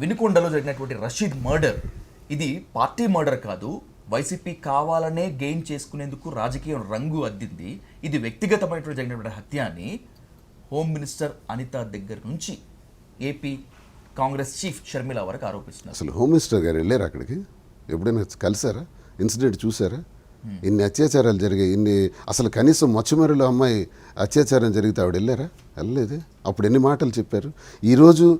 వినుకొండలో జరిగినటువంటి రషీద్ మర్డర్. ఇది party murder కాదు వైసీపీ కావాలనే గెయిన్ చేసుకునేందుకు రాజకీయం రంగు అద్దింది. ఇది వ్యక్తిగతమైనటువంటి జరిగినటువంటి హత్య అని హోమ్ మినిస్టర్ అనిత దగ్గర నుంచి ఏపీ కాంగ్రెస్ చీఫ్ షర్మిల వరకు ఆరోపిస్తున్నారు. అసలు హోమ్ మినిస్టర్ గారు వెళ్ళారు అక్కడికి? ఎప్పుడైనా కలిసారా? ఇన్సిడెంట్ చూసారా? ఇన్ని అత్యాచారాలు జరిగాయి. ఇన్ని అసలు కనీసం మచ్చుమరిలో అమ్మాయి అత్యాచారం జరిగితే ఆవిడ వెళ్ళారా? వెళ్ళలేదే. అప్పుడు ఎన్ని మాటలు చెప్పారు? ఈరోజు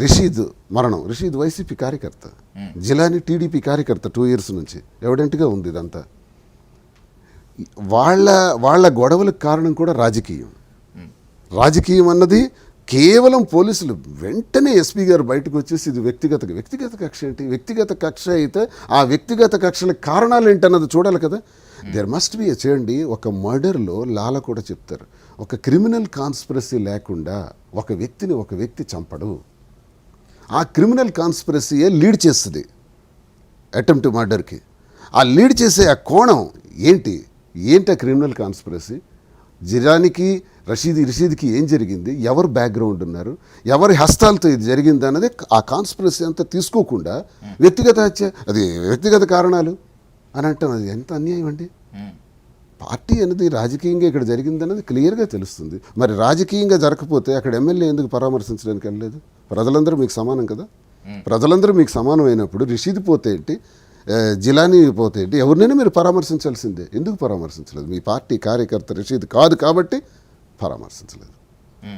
రిషీద్ మరణం. రిషీద్ వైసీపీ కార్యకర్త. జిలాని టీడీపీ కార్యకర్త టూ ఇయర్స్ నుంచి. ఎవిడెంట్గా ఉంది ఇదంతా. వాళ్ళ వాళ్ళ గొడవలకు కారణం కూడా రాజకీయం. రాజకీయం అన్నది కేవలం పోలీసులు వెంటనే ఎస్పీ గారు బయటకు వచ్చేసి ఇది వ్యక్తిగత వ్యక్తిగత కక్ష ఏంటి? వ్యక్తిగత కక్ష అయితే ఆ వ్యక్తిగత కక్షల కారణాలు ఏంటన్నది చూడాలి కదా. దేర్ మస్ట్ బి చేయండి. ఒక మర్డర్లో లాల కూడా చెప్తారు. ఒక క్రిమినల్ కాన్స్పిరసీ లేకుండా ఒక వ్యక్తిని ఒక వ్యక్తి చంపడు. ఆ క్రిమినల్ కాన్స్పిరసీయే లీడ్ చేస్తుంది అటెంప్ట్ మర్డర్కి. ఆ లీడ్ చేసే ఆ కోణం ఏంటి? ఏంటి ఆ క్రిమినల్ కాన్స్పిరసీ? జిరానికి రషీద్ రషీద్కి ఏం జరిగింది? ఎవరు బ్యాక్గ్రౌండ్ ఉన్నారు? ఎవరి హస్తాలతో ఇది జరిగింది అన్నది ఆ కాన్స్పిరసీ అంతా తీసుకోకుండా వ్యక్తిగత హత్య అది వ్యక్తిగత కారణాలు అని అంటాం. అది ఎంత అన్యాయం అండి. పార్టీ అనేది రాజకీయంగా ఇక్కడ జరిగిందన్నది క్లియర్గా తెలుస్తుంది. మరి రాజకీయంగా జరగకపోతే అక్కడ ఎమ్మెల్యే ఎందుకు పరామర్శించడానికి వెళ్ళలేదు? ప్రజలందరూ మీకు సమానం కదా? ప్రజలందరూ మీకు సమానం అయినప్పుడు రిషీద్ పోతే ఏంటి? జిలానీ పోతే ఏంటి? ఎవరినైనా మీరు పరామర్శించాల్సిందే. ఎందుకు పరామర్శించలేదు? మీ పార్టీ కార్యకర్త రషీద్ కాదు కాబట్టి పరామర్శించలేదు.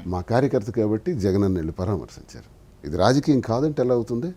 మా కార్యకర్త కాబట్టి జగన్ వెళ్ళి పరామర్శించారు. ఇది రాజకీయం కాదంటే ఎలా అవుతుంది?